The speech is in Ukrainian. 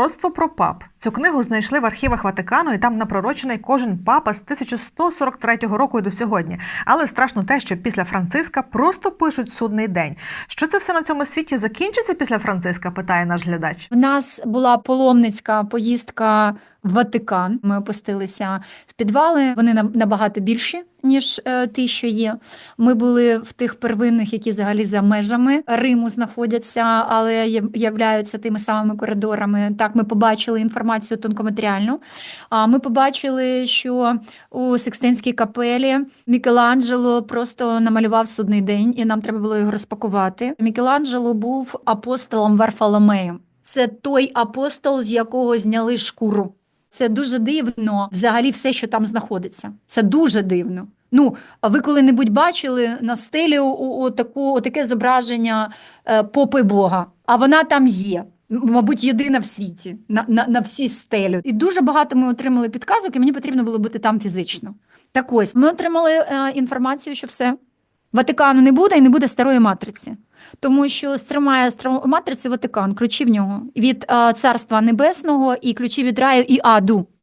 Пророцтво про пап. Цю книгу знайшли в архівах Ватикану, і там напророчений кожен папа з 1143 року і до сьогодні. Але страшно те, що після Франциска просто пишуть судний день. Що це все на цьому світі закінчиться після Франциска? питає наш глядач. У нас була паломницька поїздка в Ватикан. Ми опустилися в підвали. Вони набагато більші, ніж е, ті, що є. Ми були в тих первинних, які взагалі за межами Риму знаходяться, але являються тими самими коридорами. Так, ми побачили інформацію тонкоматеріальну. А ми побачили, що у Секстинській капелі Мікеланджело просто намалював судний день, і нам треба було його розпакувати. Мікеланджело був апостолом Варфоломеєм. Це той апостол, з якого зняли шкуру. Це дуже дивно, взагалі, все, що там знаходиться. Це дуже дивно. Ну, а ви коли-небудь бачили на стелі о- о- отаке зображення е, попи Бога, а вона там є. Мабуть, єдина в світі на, на, на всі стелю. І дуже багато ми отримали підказок, і мені потрібно було бути там фізично. Так ось, ми отримали е, інформацію, що все. Ватикану не буде і не буде старої матриці. Тому що стримає матриці Ватикан, ключі в нього від е, Царства Небесного і ключі від раю і аду.